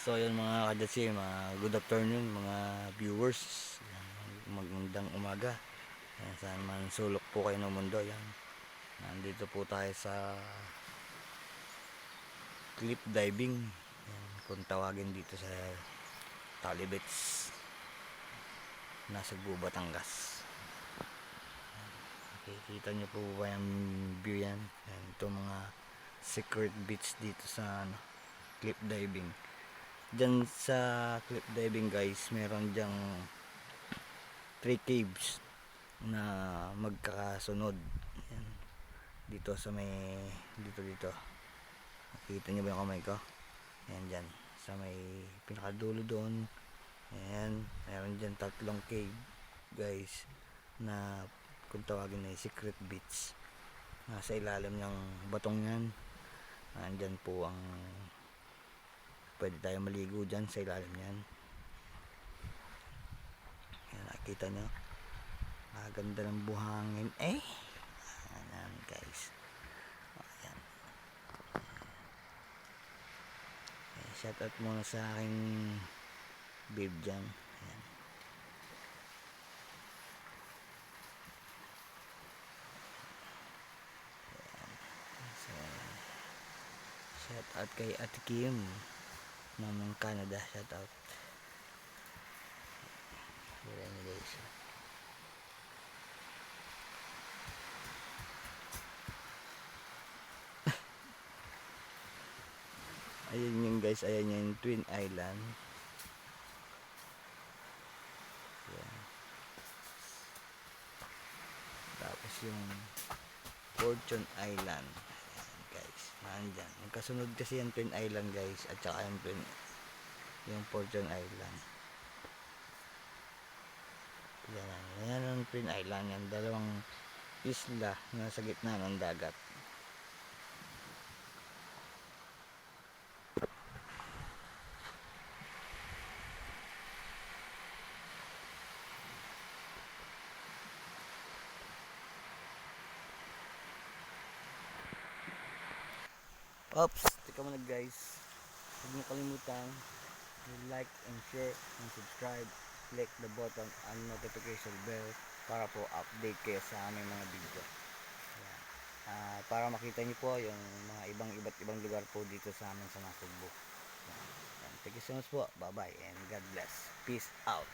So yun mga kadatsi, mga good afternoon mga viewers. Yan, magandang umaga. Yan, saan man sulok po kayo ng mundo. Yan. Nandito po tayo sa cliff diving. Yan, kung tawagin dito sa Talibets. Nasa Batangas. Okay, kita nyo po ba yung view yan? yan ito mga secret beach dito sa ano, cliff diving. Diyan sa cliff diving guys, meron diyang three caves na magkakasunod. Yan. Dito sa may dito dito. Nakita niyo ba yung kamay ko? Yan dyan. Sa may pinakadulo doon. Ayan. Meron dyan tatlong cave guys na kung tawagin ay secret beach. Nasa ilalim ng batong yan. Andyan po ang pwede tayo maligo dyan sa ilalim yan. Yan nakita nyo. Ang ganda ng buhangin. Eh ayan guys. Ayan. Eh, shout out muna sa aking babe dyan. Ayan. Shout out kay Ate Kim Mamang Canada, shout out. Wala guys. Ayun yung guys, ayan yung Twin Island. Yan. Tapos yung Fortune Island. Ayan. Magkasunod kasi yung Twin Island guys, at saka yung Twin, yung Fortune Island. Yan, yan ang Twin Island, yan dalawang isla na sa gitna ng dagat. Oops, tika muna guys. Huwag niyo kalimutan like and share and subscribe. Click the button and notification bell para po update kayo sa aming mga video. Ayan. Ah, para makita niyo po yung mga ibang iba't ibang lugar po dito sa amin sa. Ayan. Thank you so much po. Bye bye and God bless. Peace out.